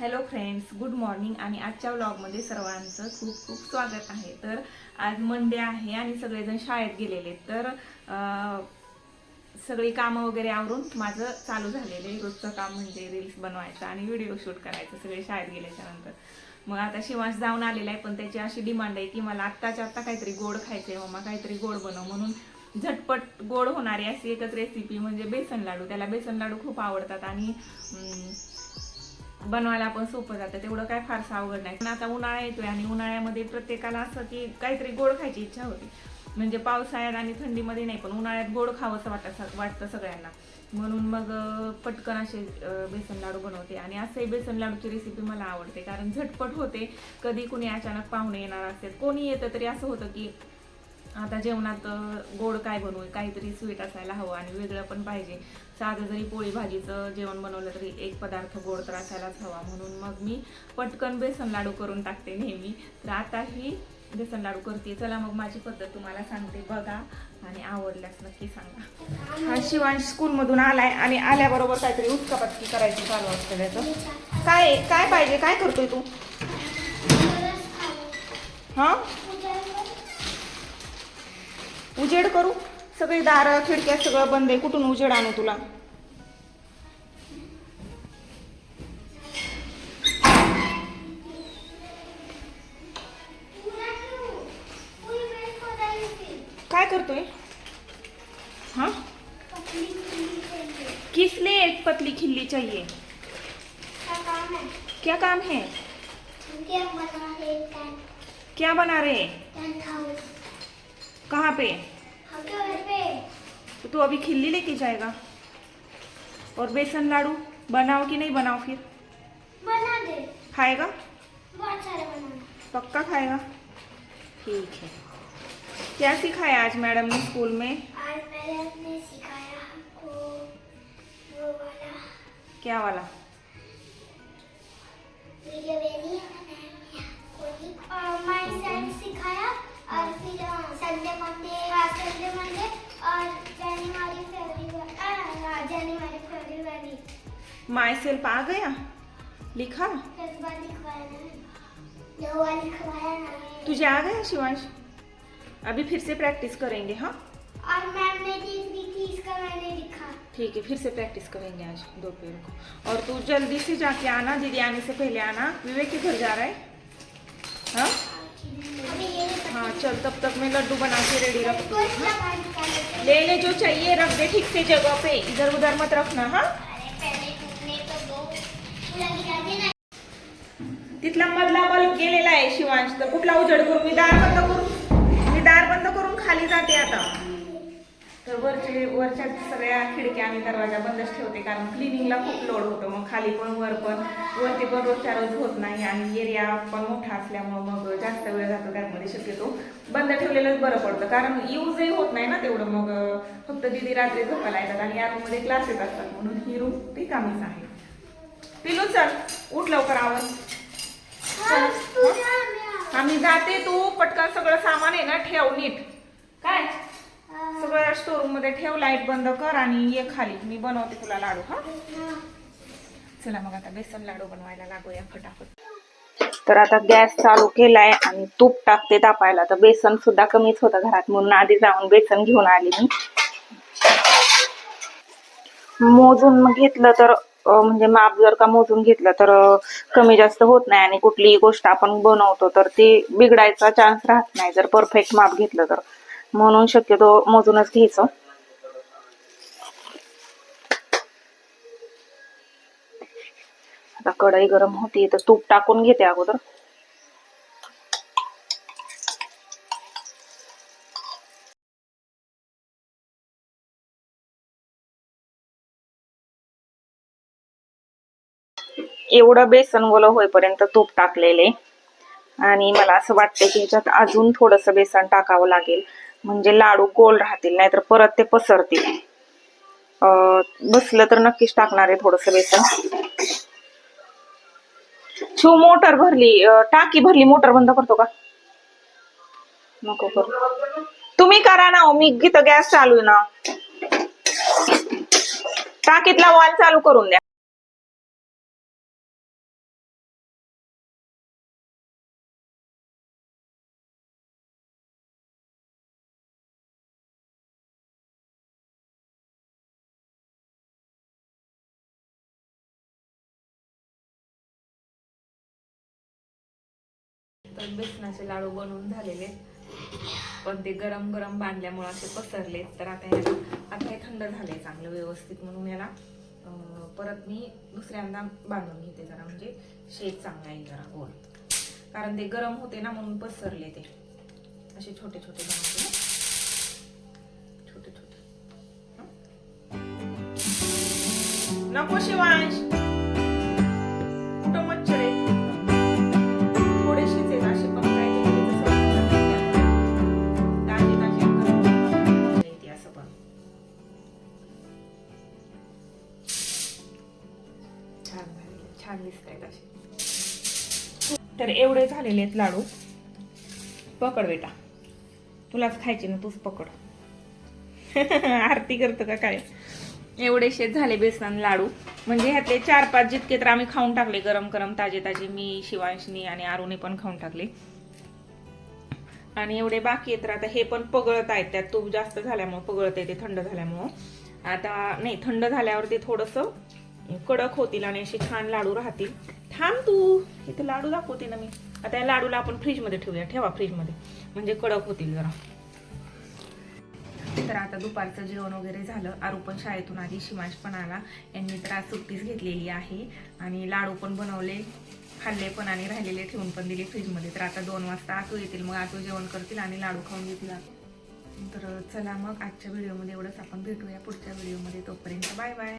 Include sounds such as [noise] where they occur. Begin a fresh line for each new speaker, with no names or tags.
Hello friends good morning आणि आजच्या व्लॉगमध्ये सर्वांचं खूप खूप स्वागत आहे. तर आज मंडे आहे आणि सगळेजण शाळेत गेलेले तर सगळी कामं वगैरे आवरून माझं चालू झालेलं आहे. रोजचं काम म्हणजे रील्स बनवायचं आणि व्हिडिओ शूट करायचं. सगळे शाळेत गेल्याच्यानंतर मग आता शिवांश जाऊन आलेला आहे पण त्याची अशी डिमांड आहे की मला आत्ताच्या आत्ता काहीतरी गोड खायचंय हो, मम्मा काहीतरी गोड बनव. म्हणून झटपट गोड होणारी अशी एकच रेसिपी म्हणजे बेसन लाडू. त्याला बेसन लाडू खूप आवडतात आणि बनवायला पण सोपं जातं. तेवढं काय फारसं अवघड नाही. पण आता उन्हाळा येतोय आणि उन्हाळ्यामध्ये प्रत्येकाला असं की काहीतरी गोड खायची इच्छा होती. म्हणजे पावसाळ्यात आणि थंडीमध्ये नाही पण उन्हाळ्यात गोड खावंसं वाटत वाटतं सगळ्यांना. म्हणून मग पटकन असे बेसन लाडू बनवते. आणि असंही बेसन लाडूची रेसिपी मला आवडते. कारण झटपट होते. कधी कुणी अचानक पाहुणे येणार असतात कोणी येतं तरी असं होतं की आता जेवणात गोड काय बनवू काहीतरी स्वीट असायला हवं आणि वेगळं पण पाहिजे. साधं जरी पोळी भाजीचं जेवण बनवलं तरी एक पदार्थ गोड तर असायलाच हवा. म्हणून मग मी पटकन बेसन लाडू करून टाकते नेहमी. तर आता ही बेसन लाडू करते. चला मग माझी पद्धत तुम्हाला सांगते. बघा आणि आवडल्यास नक्की सांगा. हा शिवांश स्कूलमधून आलाय आणि आल्याबरोबर काहीतरी उचकापचकी करायची चालू असतं त्याचं. काय काय पाहिजे? काय करतोय तू? हा? उजेड करू? सगळी दारं खिडक्या सगळं बंद आहे. कुठून उजेड आणू तुला? काय करतोय? हा? किस लिए एक पतली खिल्ली चाहिए? क्या काम है? क्या बना रहे हैं? कहाँ पे? तो तू अभी खिल्ली लेके जाएगा। और बेसन लाडू बनाओ कि नहीं बनाओ फिर?
बना दे।
खाएगा?
बहुत सारे
पक्का खाएगा? ठीक है। क्या सिखाया आज मैडम ने स्कूल में?
आज मैंने ने सिखाया हमको वो वाला।
क्या वाला?
वीडियो वेरी और माय सन सिखाया और फिर संडे मंडे संडे मंडे और जनवरी फरवरी जनवरी फरवरी
माई सेल्फ आ गया? लिखा? तुझे आ गया शिवांश? अभी फिर से प्रैक्टिस करेंगे हाँ?
और मैम ने दी थी इसका मैंने लिखा
ठीक है, फिर से प्रैक्टिस करेंगे आज दोपहर को। और तू जल्दी से जाके आना, दीदी आने से पहले आना। विवेक के घर जा रहा है हाँ? हाँ? चल तब तक मैं लड्डू बना के रेडी रखती हूँ ले ले जो चाहिए रख दे ठीक से जगह पे। इधर उधर मत रखना हाँ? तिथला मधला बल्ब गेलेला आहे शिवांश. तर कुठला उजड करू? मी दार बंद करून मी दार बंद करून खाली जाते आता. तर वरचे वरच्या सगळ्या खिडक्या आणि दरवाजा बंदच ठेवते कारण क्लिनिंगला खूप लोड होतं. मग खाली पण वर पण. वरती पण रोजच्या रोज होत नाही आणि एरिया पण मोठा असल्यामुळं मग जास्त वेळ जातो त्यामध्ये शक्यतो बंद ठेवलेलंच बरं पडतं. कारण युजही होत नाही ना तेवढं. मग फक्त दिदी रात्री झोपायला येतात आणि या रूममध्ये क्लासेस असतात. म्हणून ही रूम रिकामीच आहे. पिलू चल. उठ लवकर आवाज आम्ही जाते तू. पटकन सगळं सामान आहे ना ठेव नीट. काय? सगळं स्टोरूममध्ये ठेव लाइट बंद कर आणि ये खाली. मी बनवते तुला लाडू हा? चला मग आता बेसन लाडू बनवायला लागूया फटाफट. तर आता गॅस चालू केलाय आणि तूप टाकते तापायला. तर बेसन सुद्धा कमीच होतं घरात म्हणून आधी जाऊन बेसन घेऊन आली मी. मोजून मग घेतलं तर म्हणजे माप जर का मोजून घेतलं तर कमी जास्त होत नाही आणि कुठलीही गोष्ट आपण बनवतो तर ती बिघडायचा चान्स राहत नाही. जर परफेक्ट माप घेतलं तर. म्हणून शक्यतो मोजूनच घ्यायचं. आता कढई गरम होती तर तूप टाकून घेते अगोदर. एवढं बेसन ओलं होईपर्यंत तूप टाकलेले. आणि मला असं वाटतं की ह्याच्यात अजून थोडस बेसन टाकावं लागेल. म्हणजे लाडू गोल राहतील नाहीतर परत ते पसरतील. अं, बसलं तर नक्कीच टाकणार आहे थोडस बेसन. शिव मोटर भरली. टाकी भरली. मोटर बंद करतो का? नको करू. तुम्ही करा ना हो. मी गीत गॅस चालू आहे ना. टाकीतला वाल चालू करून द्या. तर बेसनाचे लाडू बनवून झालेले पण ते गरम गरम बांधल्यामुळे असे पसरले तर आता याला आता हे थंड झाले चांगलं व्यवस्थित म्हणून याला परत मी दुसऱ्यांदा बांधून घेते जरा म्हणजे शेप चांगला येईल जरा. गोल कारण ते गरम होते ना म्हणून पसरले ते. असे छोटे छोटे बनवते. छोटे छोटे? नको शिवांश. तर एवढे झालेले आहेत लाडू. पकड बेटा. तुलाच खायचे ना तूच पकड. [laughs] आरती करतो का काय? एवढेशे झाले बेसन लाडू. म्हणजे ह्यातले चार पाच जितके तर आम्ही खाऊन टाकले गरम गरम ताजे ताजे मी शिवांशनी आणि आरुने पण खाऊन टाकले. आणि एवढे बाकी आहेत तर आता हे पण पगळत आहेत. त्यात तूप जास्त झाल्यामुळं पगळत आहे ते थंड झाल्यामुळं. आता नाही थंड झाल्यावर ते थोडंसं कडक होतील आणि असे छान लाडू राहतील. थांब तू. इथे लाडू दाखवते ना मी. आता या लाडूला आपण फ्रीजमध्ये ठेवूया. ठेवा फ्रीजमध्ये. म्हणजे कडक होतील जरा. तर आता दुपारचं जेवण वगैरे झालं. आरू पण शाळेतून आधी शिमाश पण आला. यांनी तर आज सुट्टीच घेतलेली आहे. आणि लाडू पण बनवले. खाल्ले पण आणि राहिलेले ठेवून पण दिले फ्रीजमध्ये. तर आता दोन वाजता आतू येतील. मग आतू जेवण करतील आणि लाडू खाऊन घेतील तर चला मग आजच्या व्हिडिओमध्ये एवढंच. आपण भेटूया पुढच्या व्हिडिओमध्ये. तोपर्यंत बाय बाय.